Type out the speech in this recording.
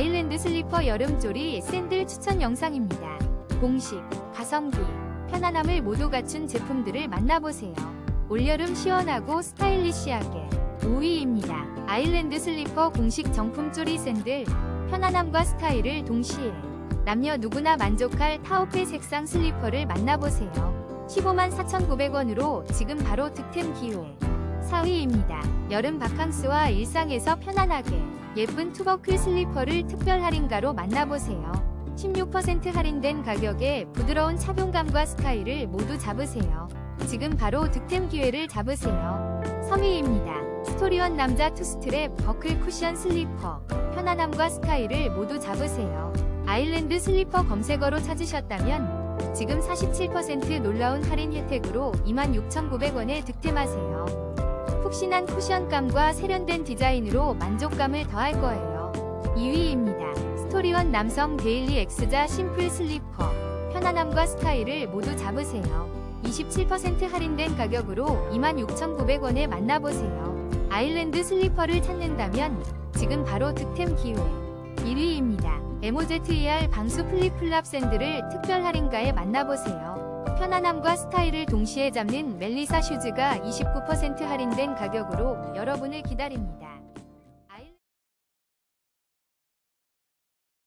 아일랜드 슬리퍼 여름조리 샌들 추천 영상입니다. 공식, 가성비, 편안함을 모두 갖춘 제품들을 만나보세요. 올여름 시원하고 스타일리시하게 5위입니다. 아일랜드 슬리퍼 공식 정품 쪼리 샌들 편안함과 스타일을 동시에 남녀 누구나 만족할 타오페 색상 슬리퍼를 만나보세요. 15만 4,900원으로 지금 바로 득템 기회. 4위입니다. 여름 바캉스와 일상에서 편안하게 예쁜 투버클 슬리퍼를 특별 할인가로 만나보세요. 16% 할인된 가격에 부드러운 착용감과 스타일을 모두 잡으세요. 지금 바로 득템 기회를 잡으세요. 3위입니다. 스토리원 남자 투스트랩 버클 쿠션 슬리퍼 편안함과 스타일을 모두 잡으세요. 아일랜드 슬리퍼 검색어로 찾으셨다면 지금 47% 놀라운 할인 혜택으로 26,900원에 득템하세요. 푹신한 쿠션감과 세련된 디자인으로 만족감을 더할 거예요. 2위입니다. 스토리원 남성 데일리 엑스자 심플 슬리퍼 편안함과 스타일을 모두 잡으세요. 27% 할인된 가격으로 26,900원에 만나보세요. 아일랜드 슬리퍼를 찾는다면 지금 바로 득템 기회. 1위입니다. MOZER 방수 플립플랍 샌들을 특별 할인가에 만나보세요. 편안함과 스타일을 동시에 잡는 멜리사 슈즈가 29% 할인된 가격으로 여러분을 기다립니다.